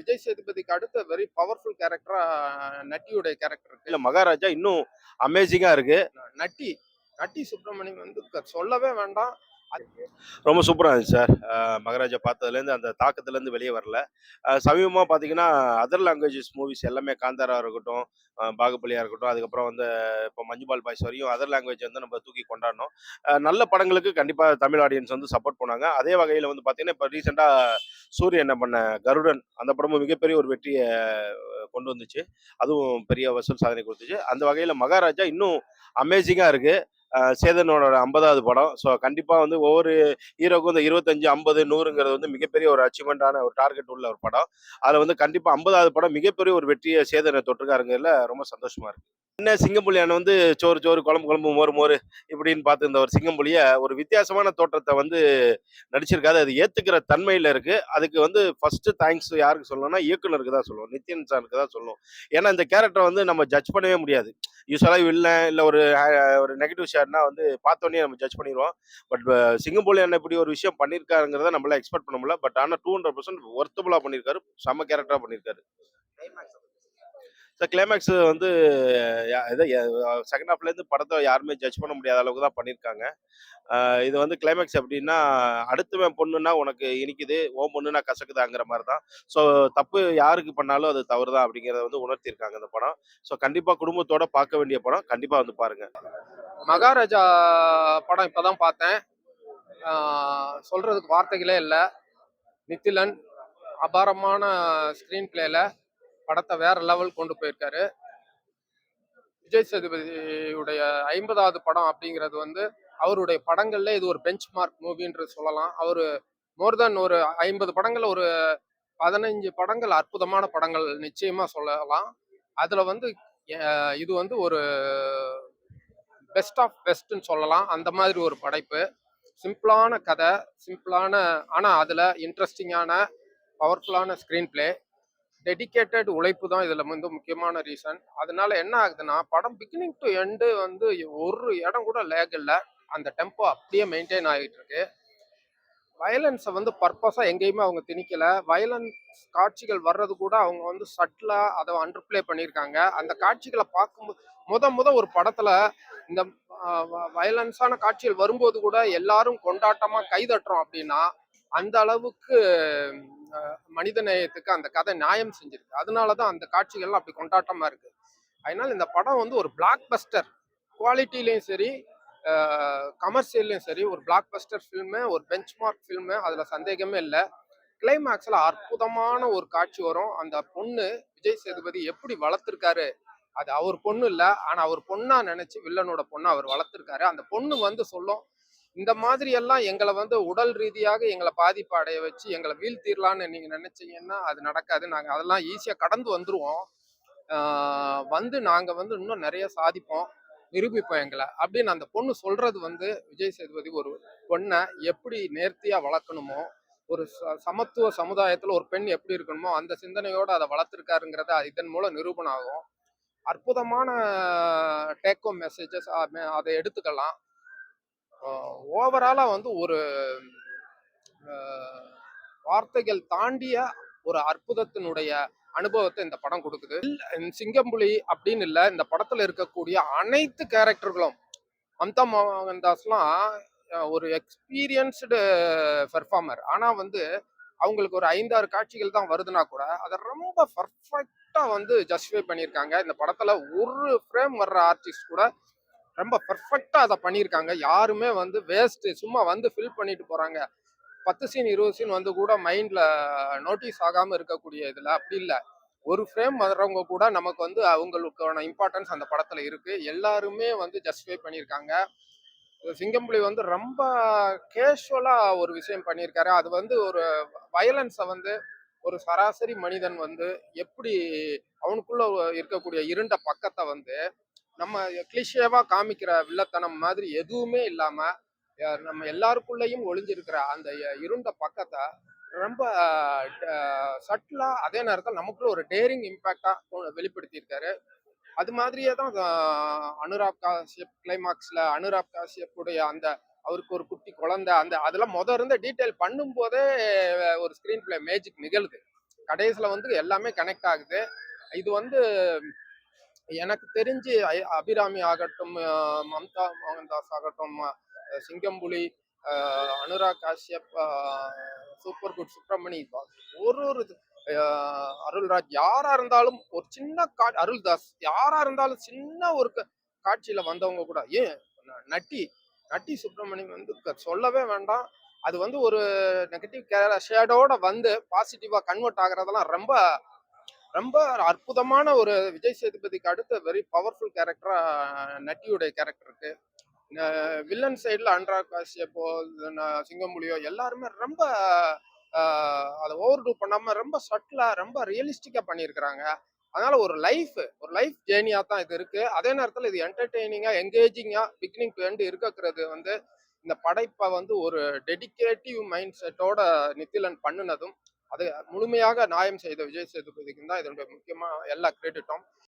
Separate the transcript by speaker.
Speaker 1: விஜய் சேதுபதிக்கு அடுத்த very powerful கேரக்டரா நட்டியுடைய character
Speaker 2: இல்ல மகாராஜா இன்னும் அமேசிங்கா இருக்கு.
Speaker 1: நட்டி நட்டி சுப்பிரமணியம் வந்து சொல்லவே வேண்டாம்.
Speaker 2: ரொம்ப சூப்பராக இருந்துச்சு சார். மகாராஜா பார்த்ததுலேருந்து அந்த தாக்கத்துலேருந்து வெளியே வரல. சமீபமாக பார்த்தீங்கன்னா அதர் லாங்குவேஜஸ் மூவிஸ் எல்லாமே காந்தாரா இருக்கட்டும் பாகுபலியாக இருக்கட்டும் அதுக்கப்புறம் வந்து இப்போ மஞ்சுபால் பாய்ஸ் வரையும் அதர் லாங்குவேஜ் வந்து நம்ம தூக்கி கொண்டாடணும். நல்ல படங்களுக்கு கண்டிப்பாக தமிழ் ஆடியன்ஸ் வந்து சப்போர்ட் பண்ணாங்க. அதே வகையில் வந்து பார்த்தீங்கன்னா இப்போ ரீசெண்டாக சூரியன் என்ன பண்ண கருடன் அந்த படமும் மிகப்பெரிய ஒரு வெற்றியை கொண்டு வந்துச்சு. அதுவும் பெரிய வசூல் சாதனை கொடுத்துச்சு. அந்த வகையில் மகாராஜா இன்னும் அமேசிங்காக இருக்குது சேதனோட ஐம்பதாவது படம். ஸோ கண்டிப்பாக வந்து ஒவ்வொரு ஹீரோக்கும் இந்த இருபத்தஞ்சு ஐம்பது நூறுங்கிறது வந்து மிகப்பெரிய ஒரு அச்சீவ்மெண்ட்டான ஒரு டார்கெட் உள்ள ஒரு படம். அதில் வந்து கண்டிப்பாக ஐம்பதாவது படம் மிகப்பெரிய ஒரு வெற்றியை சேதனை தொட்டிருக்காருங்கிறதுல ரொம்ப சந்தோஷமா இருக்கு. என்ன சிங்கம்புலியான வந்து சோறு சோறு குழம்பு குழம்பு மோறு மோறு இப்படின்னு பார்த்து இந்த ஒரு சிங்கம்புலிய ஒரு வித்தியாசமான தோற்றத்தை வந்து நடிச்சிருக்காது அது ஏத்துக்கிற தன்மையில இருக்கு. அதுக்கு வந்து ஃபர்ஸ்ட் தேங்க்ஸ் யாருக்கு சொல்லணும்னா இயக்குனருக்கு தான் சொல்லுவோம் நித்யன் சாருக்கு தான் சொல்லுவோம் ஏன்னா இந்த கேரக்டரை வந்து நம்ம ஜட்ஜ் பண்ணவே முடியாது. யூஸ்வலாக இல்லை இல்லை ஒரு ஒரு நெகட்டிவ் ஷேர்னா வந்து பார்த்தோன்னே நம்ம ஜட்ஜ் பண்ணிடுவோம். பட் சிங்கம்புலி அண்ணன் இப்படி ஒரு விஷயம் பண்ணியிருக்காருங்கிறத நம்மளால எக்ஸ்பெக்ட் பண்ண முடியல. பட் ஆனால் டூ ஹண்ட்ரட் பர்சன்ட் ஒர்த்தபுளாக பண்ணியிருக்காரு செம்ம கேரக்டராக பண்ணியிருக்காரு சார் கிளைமேக்ஸ் வந்து செகண்ட் ஹாஃப்லேருந்து படத்தை யாருமே ஜட்ஜ் பண்ண முடியாத அளவுக்கு தான் பண்ணியிருக்காங்க. இது வந்து கிளைமேக்ஸ் எப்படின்னா அடுத்தவன் பொண்ணுன்னா உனக்கு இனிக்குது ஓ பொண்ணுனா கசக்குதாங்கிற மாதிரி தான். ஸோ தப்பு யாருக்கு பண்ணாலும் அது தவறு தான் அப்படிங்கிறத வந்து உணர்த்தியிருக்காங்க இந்த படம். ஸோ கண்டிப்பாக குடும்பத்தோட பார்க்க வேண்டிய படம். கண்டிப்பாக வந்து பாருங்க.
Speaker 1: மகாராஜா படம் இப்பதான் பார்த்தேன். சொல்கிறதுக்கு சொல்றதுக்கு வார்த்தைகளே இல்லை. நித்திலன் அபாரமான ஸ்க்ரீன் பிளேல படத்தை வேற லெவல் கொண்டு போயிருக்காரு. விஜய் சேதுபதியுடைய ஐம்பதாவது படம் அப்படிங்கிறது வந்து அவருடைய படங்கள்ல இது ஒரு பெஞ்ச் மார்க் மூவின்றது சொல்லலாம். அவர் மோர் தென் ஒரு ஐம்பது படங்கள் ஒரு பதினஞ்சு படங்கள் அற்புதமான படங்கள் நிச்சயமா சொல்லலாம். அதுல வந்து இது வந்து ஒரு பெஸ்ட் ஆஃப் பெஸ்ட்னு சொல்லலாம். அந்த மாதிரி ஒரு படைப்பு. சிம்பிளான கதை சிம்பிளான ஆனால் அதில் இன்ட்ரெஸ்டிங்கான பவர்ஃபுல்லான ஸ்க்ரீன் பிளே டெடிகேட்டட் உழைப்பு தான் இதில் வந்து முக்கியமான ரீசன் அதனால என்ன ஆகுதுன்னா படம் பிகினிங் டு எண்டு வந்து ஒரு இடம் கூட லேக் இல்லை. அந்த டெம்போ அப்படியே மெயின்டைன் ஆகிட்டு இருக்கு வயலன்ஸை வந்து பர்பஸாக எங்கேயுமே அவங்க திணிக்கல. வயலன்ஸ் காட்சிகள் வர்றது கூட அவங்க வந்து சட்டிலாக அதை அண்டர்பிளே பண்ணியிருக்காங்க. அந்த காட்சிகளை பார்க்கும்போது முத முத ஒரு படத்தில் இந்த வயலன்ஸான காட்சிகள் வரும்போது கூட எல்லாரும் கொண்டாட்டமாக கைதட்டுறோம் அப்படின்னா அந்த அளவுக்கு மனித நேயத்துக்கு அந்த கதை நியாயம் செஞ்சிருக்கு. அதனால தான் அந்த காட்சிகள்லாம் அப்படி கொண்டாட்டமாக இருக்குது அதனால் இந்த படம் வந்து ஒரு பிளாக் பஸ்டர் குவாலிட்டிலையும் சரி கமர்ஷியல்லையும் சரி ஒரு பிளாக் பஸ்டர் ஃபில்மு ஒரு பெஞ்ச் மார்க் ஃபில்மு அதில் சந்தேகமே இல்லை. கிளைமேக்ஸில் அற்புதமான ஒரு காட்சி வரும். அந்த பொண்ணு விஜய் சேதுபதி எப்படி வளர்த்துருக்காரு? அது அவர் பொண்ணு இல்லை ஆனால் அவர் பொண்ணாக நினச்சி வில்லனோட பொண்ணை அவர் வளர்த்துருக்காரு. அந்த பொண்ணு வந்து சொல்லும் இந்த மாதிரி எல்லாம் எங்களை வந்து உடல் ரீதியாக எங்களை பாதிப்பு அடைய வச்சு எங்களை வீழ்த்திடலான்னு நீங்க நினைச்சீங்கன்னா அது நடக்காது. நாங்கள் அதெல்லாம் ஈஸியாக கடந்து வந்துருவோம். வந்து நாங்கள் வந்து இன்னும் நிறைய சாதிப்போம். நிரூபிப்போம் எங்களை. அப்படின்னு அந்த பொண்ணு சொல்றது வந்து விஜய் சேதுபதி ஒரு பொண்ணை எப்படி நேர்த்தியா வளர்க்கணுமோ ஒரு ச- சமத்துவ சமுதாயத்துல ஒரு பெண் எப்படி இருக்கணுமோ அந்த சிந்தனையோட அதை வளர்த்துருக்காருங்கிறத இதன் மூலம் நிரூபணம் ஆகும். அற்புதமான டேக்கோ மெசேஜஸ் அதை எடுத்துக்கலாம். ஓவராலாக வந்து ஒரு வார்த்தைகள் தாண்டிய ஒரு அற்புதத்தினுடைய அனுபவத்தை இந்த படம் கொடுக்குது. சிங்கம்புலி அப்படின்னு இல்லை இந்த படத்தில் இருக்கக்கூடிய அனைத்து கேரக்டர்களும் மம்தா மோகன்தாஸ்லாம் ஒரு எக்ஸ்பீரியன்ஸ்டு பெர்ஃபார்மர். ஆனால் வந்து அவங்களுக்கு ஒரு ஐந்தாறு காட்சிகள் தான் வருதுன்னா கூட அதை ரொம்ப பர்ஃபெக்டாக வந்து ஜஸ்டிஃபை பண்ணியிருக்காங்க. இந்த படத்தில் ஒரு ஃப்ரேம் வர்ற ஆர்டிஸ்ட் கூட ரொம்ப பர்ஃபெக்டா அதை பண்ணியிருக்காங்க. யாருமே வந்து வேஸ்ட் சும்மா வந்து ஃபில் பண்ணிட்டு போறாங்க. பத்து சீன் இருபது சீன் வந்து கூட மைண்ட்ல நோட்டீஸ் ஆகாம இருக்கக்கூடிய இதுல அப்படி இல்லை. ஒரு ஃப்ரேம் வர்றவங்க கூட நமக்கு வந்து அவங்களுக்கான இம்பார்ட்டன்ஸ் அந்த படத்துல இருக்கு. எல்லாருமே வந்து ஜஸ்டிஃபை பண்ணியிருக்காங்க. சிங்கம்புலி வந்து ரொம்ப கேஷுவலா ஒரு விஷயம் பண்ணியிருக்காரு. அது வந்து ஒரு வயலன்ஸை வந்து ஒரு சராசரி மனிதன் வந்து எப்படி அவனுக்குள்ள இருக்கக்கூடிய இருண்ட பக்கத்தை வந்து நம்ம கிளிஷேவா காமிக்கிற வில்லத்தனம் மாதிரி எதுவுமே இல்லாம நம்ம எல்லாருக்குள்ளேயும் ஒளிஞ்சிருக்கிற அந்த இருண்ட பக்கத்தை ரொம்ப சட்டிலா அதே நேரத்தில் நமக்குள்ள ஒரு டேரிங் இம்பேக்டா வெளிப்படுத்தியிருக்காரு. அது மாதிரியே தான் அனுராப் காசியப் காஷ்யப் கிளைமாக்ஸ்ல அனுராக் அந்த அவருக்கு ஒரு குட்டி குழந்தை அந்த அதெல்லாம் முத இருந்த டீட்டெயில் பண்ணும்போதே ஒரு ஸ்க்ரீன் பிளே மேஜிக் நிகழுது. கடைசியில் வந்து எல்லாமே கனெக்ட் ஆகுது. இது வந்து எனக்கு தெரிஞ்சு அபிராமி ஆகட்டும் மம்தா மோகன்தாஸ் ஆகட்டும் சிங்கம்புலி அனுராக் காஷ்யப் சூப்பர் குட் சுப்பிரமணி ஒரு ஒரு அருள்ராஜ் யாரா இருந்தாலும் ஒரு சின்ன கா அருள்தாஸ் யாரா இருந்தாலும் சின்ன ஒரு க- காட்சியில வந்தவங்க கூட ஏன் நட்டி நட்டி சுப்பிரமணியம் வந்து சொல்லவே வேண்டாம். அது வந்து ஒரு நெகட்டிவ் ஷேடோட வந்து பாசிட்டிவா கன்வெர்ட் ஆகுறதெல்லாம் ரொம்ப ரொம்ப அற்புதமான ஒரு விஜய் சேதுபதிக்கு அடுத்த வெரி பவர்ஃபுல் கேரக்டரா நட்டியுடைய கேரக்டர் இருக்கு. வில்லன் சைடில் அன்ரா காசியப்போ இல்லைன்னா எல்லாருமே ரொம்ப அதை ஓவர் டூ பண்ணாம ரொம்ப சட்டிலா ரொம்ப ரியலிஸ்டிக்கா பண்ணியிருக்கிறாங்க. அதனால ஒரு லைஃப் ஒரு லைஃப் ஜேர்னியா தான் இது இருக்கு. அதே நேரத்தில் இது என்டர்டெய்னிங்கா என்கேஜிங்கா பிகினிங் டு எண்டு இருக்கிறது வந்து இந்த படைப்பை வந்து ஒரு டெடிகேட்டிவ் மைண்ட் செட்டோட நித்திலன் பண்ணினதும் அது முழுமையாக நியாயம் செய்த விஜய் சேதுபதிக்கு தான் இதனுடைய முக்கியமா எல்லா கிரெடிட்டும்